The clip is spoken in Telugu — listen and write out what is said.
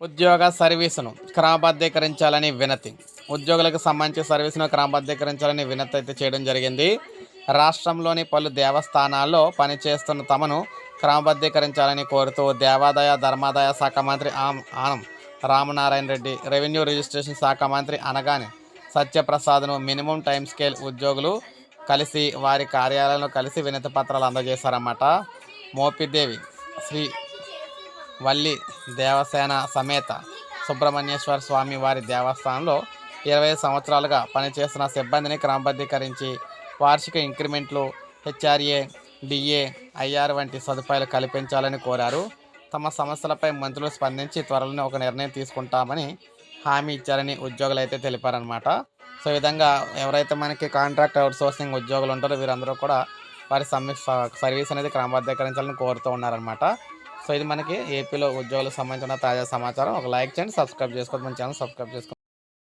ఉద్యోగ సర్వీసును క్రమబద్ధీకరించాలని వినతి. ఉద్యోగులకు సంబంధించి సర్వీసును క్రమబద్ధీకరించాలని వినతి అయితే చేయడం జరిగింది. రాష్ట్రంలోని పలు దేవస్థానాల్లో పనిచేస్తున్న తమను క్రమబద్ధీకరించాలని కోరుతూ దేవాదాయ ధర్మాదాయ శాఖ మంత్రి ఆమ్ ఆనం రామనారాయణ రెడ్డి రెవెన్యూ రిజిస్ట్రేషన్ శాఖ మంత్రి అనగానే సత్యప్రసాద్ను మినిమం టైం స్కేల్ ఉద్యోగులు కలిసి వారి కార్యాలయంలో కలిసి వినతి పత్రాలు అందజేశారన్నమాట. మోపిదేవి శ్రీ వల్లి దేవసేన సమేత సుబ్రహ్మణ్యేశ్వర స్వామి వారి దేవస్థానంలో ఇరవై సంవత్సరాలుగా పనిచేస్తున్న సిబ్బందిని క్రమబద్ధీకరించి వార్షిక ఇంక్రిమెంట్లు హెచ్ఆర్ఏ డిఏ ఐఆర్ వంటి సదుపాయాలు కల్పించాలని కోరారు. తమ సమస్యలపై మంత్రులు స్పందించి త్వరలోనే ఒక నిర్ణయం తీసుకుంటామని హామీ ఇచ్చారని ఉద్యోగులు అయితే తెలిపారనమాట సో విధంగా ఎవరైతే మనకి కాంట్రాక్ట్ అవుట్సోర్సింగ్ ఉద్యోగులు ఉంటారో వీరందరూ కూడా వారి సమ్మె సర్వీస్ అనేది క్రమబద్ధీకరించాలని కోరుతూ ఉన్నారనమాట సో ఇది మనకి ఏపీలో ఉద్యోగులకు సంబంధించిన తాజా సమాచారం. ఒక లైక్ చేయండి సబ్స్క్రైబ్ చేసుకోండి మన ఛానల్ సబ్స్క్రైబ్ చేసుకోండి.